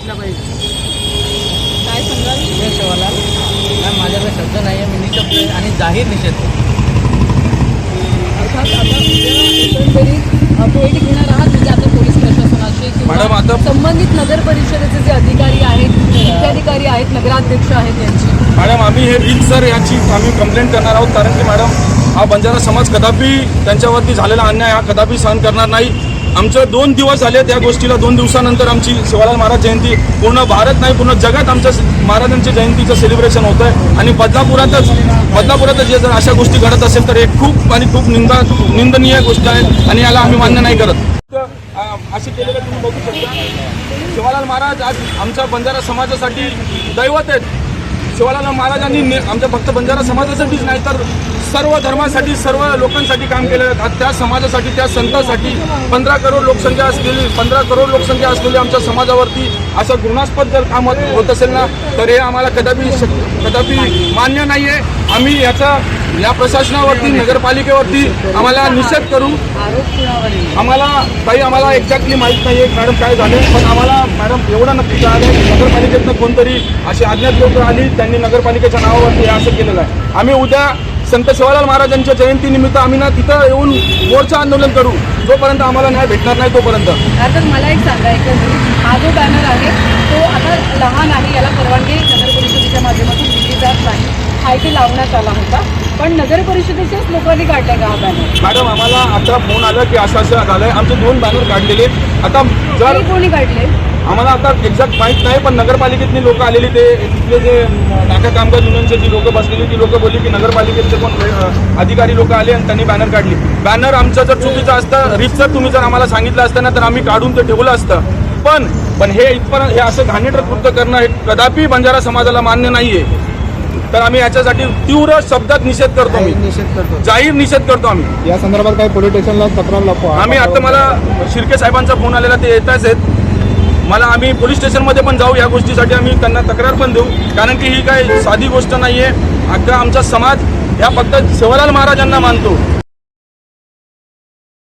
भेटला पाहिजे. काय सांगाल हे सेवाला मॅम माझ्याकडे शब्द नाही आहे मी निशब्द आहे आणि जाहीर निषेध करतो. अर्थात आता उद्या एकंदरीत अ, पॉईंट घेणार आहात म्हणजे आता पोलीस प्रशासनाचे मॅडम, किंवा आता- संबंधित नगर परिषदेचे जे अधिकारी आहेत मुख्याधिकारी आहेत नगराध्यक्ष आहेत यांची. मॅडम आम्ही हे रीत सर याची आम्ही कंप्लेंट करणार आहोत कारण की मॅडम हा बंजारा समाज कदापि त्यांच्यावरती झालेला अन्याय हा कदापि सहन करणार नाही. आमचं दोन दिवस झाले त्या गोष्टीला. दोन दिवसानंतर आमची शिवालाल महाराज जयंती. पूर्ण भारत नाही पूर्ण जगात आमच्या महाराजांच्या जयंतीचं सेलिब्रेशन होतं आहे आणि बदलापुरातच बदलापुरातच जे जर अशा गोष्टी घडत असेल तर हे खूप आणि खूप निंदा निंदनीय गोष्ट आहे आणि याला आम्ही मान्य नाही करत. अशी असे केलेलं तुम्ही बघू शकता. शिवालाल महाराज आज आमच्या बंजारा समाजासाठी दैवत आहेत. शिवालाल महाराजांनी आमच्या फक्त बंजारा समाजासाठीच नाही तर सर्व धर्मासाठी सर्व लोकांसाठी काम केलेलं आहे. त्या समाजासाठी त्या संतासाठी पंधरा करोड लोकसंख्या असलेली पंधरा करोड लोकसंख्या असलेली आमच्या समाजावरती असं घृणास्पद जर काम होत असेल ना तर हे आम्हाला कदापि कदापि मान्य नाही आहे आम्ही याचा या प्रशासनावरती नगरपालिकेवरती आम्हाला निषेध करू. आम्हाला काही आम्हाला एक्झॅक्टली माहीत नाही आहे मॅडम काय झाले पण आम्हाला मॅडम एवढं नक्की कळालं नगरपालिकेतनं कोणतरी अशी अज्ञात लोक आली त्यांनी नगरपालिकेच्या नावावरती हे असं केलेलं आहे. आम्ही उद्या संत शिवालाल महाराजांच्या जयंतीनिमित्त आम्ही ना तिथं येऊन मोर्चा आंदोलन करू. जोपर्यंत आम्हाला न्याय भेटणार नाही तोपर्यंत. मला एक सांगा एकंदरीत हा जो बॅनर आहे तो आता लहान आहे याला परवानगी नगर परिषदेच्या माध्यमातून दिली जात नाही. हा इथे लावण्यात आला होता. पण नगर परिषदेच्याच लोकांनी काढला का हा बॅनर मॅडम आम्हाला आता फोन आलं की असं असं झालंय आमचे दोन बॅनर काढलेले आता जर कोणी काढले? आम्हाला आता एक्झॅक्ट माहीत नाही पण नगरपालिकेतली लोक आलेली ते तिथले जे नाका कामगार युनियनचे जी लोक बसलेली ती लोक बोलली की नगरपालिकेतले कोण अधिकारी लोक आले आणि त्यांनी बॅनर काढली. बॅनर आमचं जर चुकीचं असतं रितसर तुम्ही जर आम्हाला सांगितलं असतं ना तर आम्ही काढून ते ठेवलं असतं. पण पण हे इथपर्यंत हे असं घाणेरडं कृत्य करणं हे कदापि बंजारा समाजाला मान्य नाहीये. तर आम्ही याच्यासाठी तीव्र शब्दात निषेध करतो मी निषेध करतो. जाहीर निषेध करतो आम्ही. या संदर्भात काही पोलीस स्टेशनला तक्रार लावतो आम्ही आता मला शिर्के साहेबांचा फोन आलेला ते येताच आहेत. मला आम्ही पोलीस स्टेशनमध्ये पण जाऊ या गोष्टीसाठी आम्ही त्यांना तक्रार पण देऊ. कारण की ही काय साधी गोष्ट नाही आहे अख्खा आमचा समाज ह्या फक्त शिवलाल महाराजांना मानतो.